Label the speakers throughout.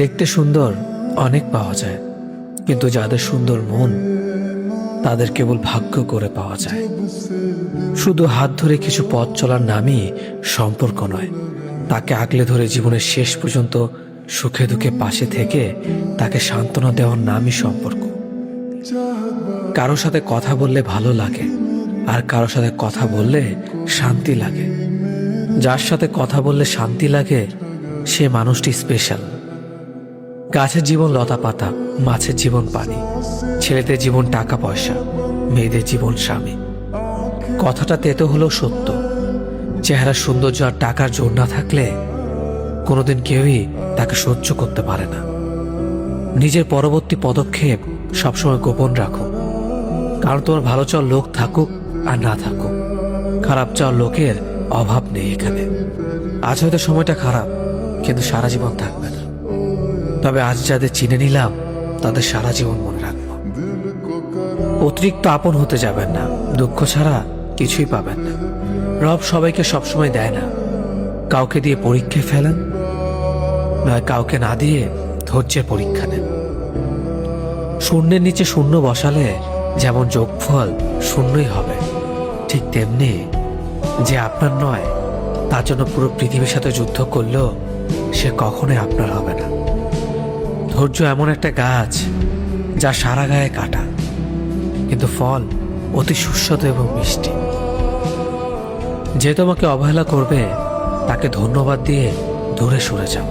Speaker 1: দেখতে সুন্দর অনেক পাওয়া যায়, কিন্তু যাদের সুন্দর মন, তাদের কেবল ভাগ্য করে পাওয়া যায়। শুধু হাত ধরে কিছু পথ চলার নামই সম্পর্ক নয়, তাকে আগলে ধরে জীবনের শেষ পর্যন্ত সুখে দুঃখে পাশে থেকে তাকে সান্ত্বনা দেওয়ার নামই সম্পর্ক। কারও সাথে কথা বললে ভালো লাগে, আর কারও সাথে কথা বললে শান্তি লাগে। যার সাথে কথা বললে শান্তি লাগে সে মানুষটি স্পেশাল। গাছের জীবন লতা পাতা, মাছের জীবন পানি, ছেলেদের জীবন টাকা পয়সা, মেয়েদের জীবন স্বামী। কথাটা তেতো হলেও সত্য। চেহারা সৌন্দর্য আর টাকার জোর না থাকলে কোনোদিন কেউই তাকে সহ্য করতে পারে না। নিজের পরবর্তী পদক্ষেপ সবসময় গোপন রাখো। কারণ তোমার ভালো চাওয়ার লোক থাকুক আর না থাকুক। খারাপ চাওয়ার লোকের অভাব নেই এখানে। আজ হয়তো সময়টা খারাপ। কিন্তু সারা জীবন থাকবে না। তবে আজ যাদের চিনে নিলাম, তাদের সারা জীবন মনে রাখব। অতিরিক্ত আপন হতে যাবেন না। দুঃখ ছাড়া কিছুই পাবেন না। রব সবাইকে সবসময় দেয় না। কাউকে দিয়ে পরীক্ষায় ফেলেন, নয় কাউকে না দিয়ে ধৈর্যের পরীক্ষা নেন। শূন্যের নিচে শূন্য বসালে যেমন যোগফল শূন্যই হবে, ঠিক তেমনি যে আপনার নয়, তার জন্য পুরো পৃথিবীর সাথে যুদ্ধ করলেও সে কখনোই আপনার হবে না। ধৈর্য এমন একটা গাছ যা সারা গায়ে কাটা, কিন্তু ফল অতি সুস্বাদু এবং মিষ্টি। যে তোমাকে অবহেলা করবে, তাকে ধন্যবাদ দিয়ে দূরে সরে যাও,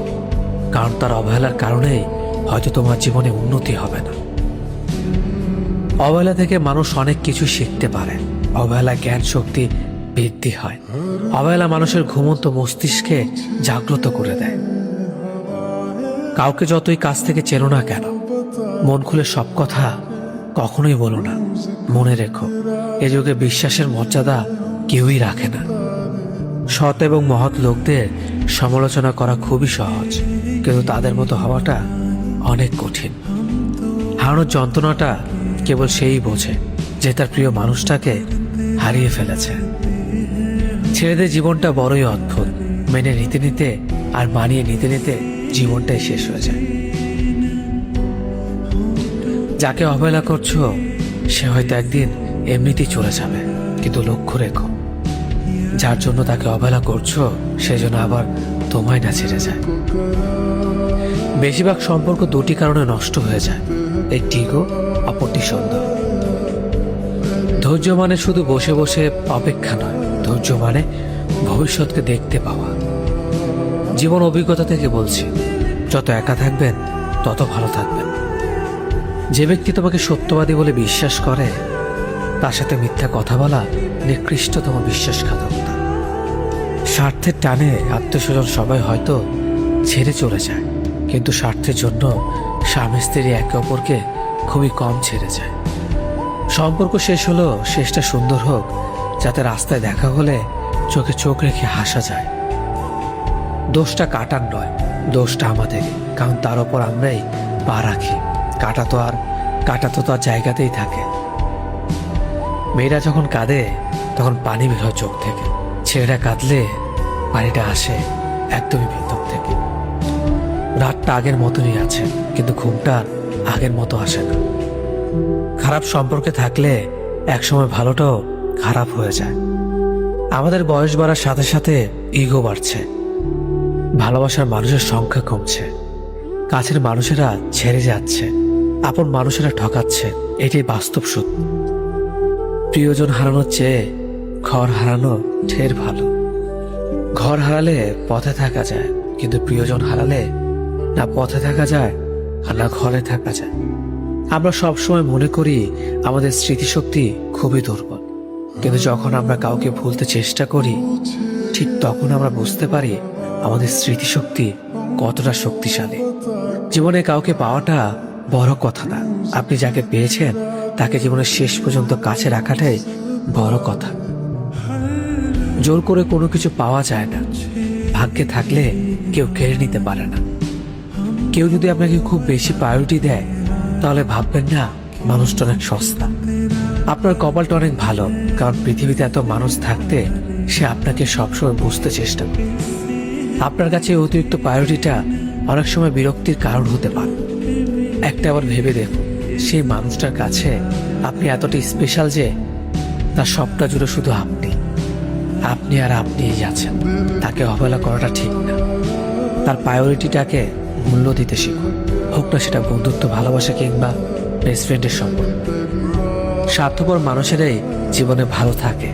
Speaker 1: কারণ তার অবহেলার কারণেই হয়তো তোমার জীবনে উন্নতি হবে না। অবহেলা থেকে মানুষ অনেক কিছু শিখতে পারে। অবহেলা, জ্ঞান, শক্তি বৃদ্ধি হয়। অবহেলা মানুষের ঘুমন্ত মস্তিষ্কে জাগ্রত করে দেয়। কাউকে যতই কাছ থেকে চেনো না কেন, মন খুলে সব কথা কখনোই বলো না। মনে রেখো, এ যুগে বিশ্বাসের মর্যাদা কেউই রাখে না। সৎ এবং মহৎ লোকদের সমালোচনা করা খুবই সহজ, কিন্তু তাদের মতো হওয়াটা অনেক কঠিন। হারানোর যন্ত্রণাটা কেবল সেই বোঝে যে তার প্রিয় মানুষটাকে হারিয়ে ফেলেছে। ছেলেদের জীবনটা বড়ই অদ্ভুত। মেনে নিতে নিতে আর মানিয়ে নিতে নিতে জীবনটাই শেষ হয়ে যায়। যাকে অবহেলা করছ, সে হয়তো একদিন এমনিতেই চলে যাবে, কিন্তু লক্ষ্য রেখো, যার জন্য তাকে অবহেলা করছ সেজন্য আবার তোমায় না ছেড়ে যায়। বেশিরভাগ সম্পর্ক দুটি কারণে নষ্ট হয়ে যায়, একটি ইগো অপরটি সুন্দর ধৈর্য মানে শুধু বসে বসে অপেক্ষা নয় ধৈর্য মানে ভবিষ্যৎকে দেখতে পাওয়া। জীবন অভিজ্ঞতা থেকে বলছি, যত একা থাকবেন, তত ভালো থাকবেন। যে ব্যক্তি তোমাকে সত্যবাদী বলে বিশ্বাস করে, তার সাথে মিথ্যা কথা বলা নিকৃষ্টতম বিশ্বাসঘাতকতা। স্বার্থের টানে আত্মীয়স্বজন সবাই হয়তো ছেড়ে চলে যায়, কিন্তু স্বার্থের জন্য স্বামী স্ত্রী একে অপরকে খুবই কম ছেড়ে যায়। সম্পর্ক শেষ হলো শেষটা সুন্দর হোক যাতে রাস্তায় দেখা হলে চোখে চোখ রেখে হাসা যায়। দোষটা কাটার নয়, দোষটা আমাদের, কারণ তার ওপর আমরাই পা রাখি। কাটা তো আর, কাটা তো তার জায়গাতেই থাকে। মেয়েরা যখন কাঁদে, তখন পানি বের হয় চোখ থেকে। ছেলেরা কাঁদলে পানিটা আসে একদমই ভিতর থেকে। রাতটা আগের মতনই আছে, কিন্তু ঘুমটা আগের মতো আসে না। খারাপ সম্পর্কে থাকলে একসময় ভালোটাও খারাপ হয়ে যায়। আমাদের বয়স বাড়ার সাথে সাথে ইগো বাড়ছে। ভালোবাসার মানুষের সংখ্যা কমছে। কাছের মানুষেরা ছেড়ে যাচ্ছে। আপন মানুষেরা ঠকাচ্ছে। এটাই বাস্তব সত্য। প্রিয়জন হারানোর চেয়ে ঘর হারানো ঢের ভালো। ঘর হারালে পথে থাকা যায়, কিন্তু প্রিয়জন হারালে না পথে থাকা যায় আর না ঘরে থাকা যায়। আমরা সবসময় মনে করি আমাদের স্মৃতিশক্তি খুবই দুর্বল। কিন্তু যখন আমরা কাউকে ভুলতে চেষ্টা করি, ঠিক তখন আমরা বুঝতে পারি আমাদের স্মৃতিশক্তি কতটা শক্তিশালী। জীবনে কাউকে পাওয়াটা বড় কথা না। আপনি যাকে পেয়েছেন, তাকে জীবনের শেষ পর্যন্ত কাছে রাখাটাই বড় কথা। জোর করে কোনো কিছু পাওয়া যায় না। ভাগ্যে থাকলে কেউ কেড়ে নিতে পারে না। কেউ যদি আপনাকে খুব বেশি প্রায়োরিটি দেয়, তাহলে ভাববেন না, মানুষটা অনেক সস্তা। আপনার কপালটা অনেক ভালো। কারণ পৃথিবীতে এত মানুষ থাকতে সে আপনাকে সবসময় বুঝতে চেষ্টা করে। আপনার কাছে অতিরিক্ত প্রায়োরিটিটা অনেক সময় বিরক্তির কারণ হতে পারে। একটা আবার ভেবে দেখুন, সেই মানুষটার কাছে আপনি এতটা স্পেশাল যে তার সবটা জুড়ে শুধু আপনি। আপনি আর আপনিই আছেন। তাকে অবহেলা করাটা ঠিক না। তার প্রায়োরিটিটাকে মূল্য দিতে শিখুন। হোক না সেটা বন্ধুত্ব, ভালোবাসা কিংবা বেস্ট ফ্রেন্ডের সম্পর্ক। স্বার্থপর মানুষেরাই জীবনে ভালো থাকে।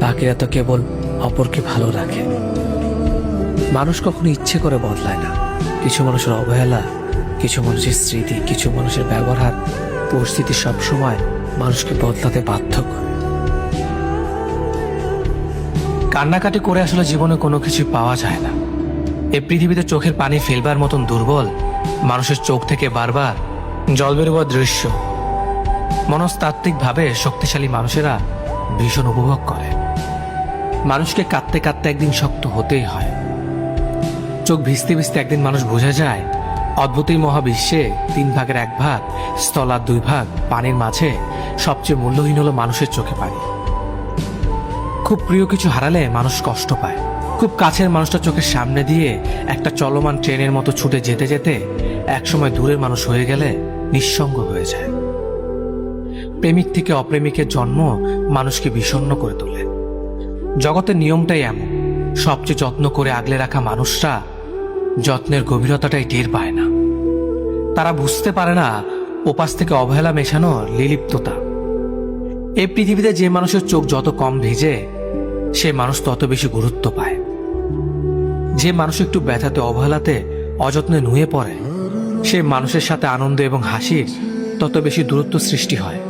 Speaker 1: বাকিরা তো কেবল অপরকে ভালো রাখে। মানুষ কখনো ইচ্ছে করে বদলায় না। কিছু মানুষের অবহেলা, কিছু মানুষের স্মৃতি, কিছু মানুষের ব্যবহার পরিস্থিতি সবসময় মানুষকে বদলাতে বাধ্য করে। কান্নাকাটি করে আসলে জীবনে কোনো কিছু পাওয়া যায় না। এ পৃথিবীতে চোখের পানি ফেলবার মতন দুর্বল মানুষের চোখ থেকে বারবার জল বেরোবার দৃশ্য। মনস্তাত্ত্বিকভাবে শক্তিশালী মানুষেরা ভীষণ উপভোগ করে। মানুষকে কাঁদতে কাঁদতে একদিন শক্ত হতেই হয়। চোখ ভিজতে ভিজতে একদিন মানুষ বোঝা যায়, অদ্ভুত মহাবিশ্বে তিন ভাগের এক ভাগ, স্থল আর দুই ভাগ, পানির মাঝে সবচেয়ে মূল্যহীন হলো মানুষের চোখে পানি। খুব প্রিয় কিছু হারালে মানুষ কষ্ট পায়। খুব কাছের মানুষটা চোখের সামনে দিয়ে একটা চলমান ট্রেনের মতো ছুটে যেতে যেতে একসময় দূরের মানুষ হয়ে গেলে নিঃসঙ্গ হয়ে যায়। প্রেমিক থেকে অপ্রেমিকের জন্ম মানুষকে বিষণ্ণ করে তোলে। জগতের নিয়মটাই এমন। সবচেয়ে যত্ন করে আগলে রাখা মানুষরা যত্নের গভীরতাটাই টের পায় না। তারা বুঝতে পারে না ওপাশ থেকে অবহেলা মেশানো লিলিপ্ততা। এই পৃথিবীতে যে মানুষের চোখ যত কম ভিজে, সে মানুষ তত বেশি গুরুত্ব পায়। যে মানুষ একটু ব্যথাতে, অবহেলাতে, অযত্নে নুয়ে পড়ে, সে মানুষের সাথে আনন্দ এবং হাসির তত বেশি দূরত্ব সৃষ্টি হয়।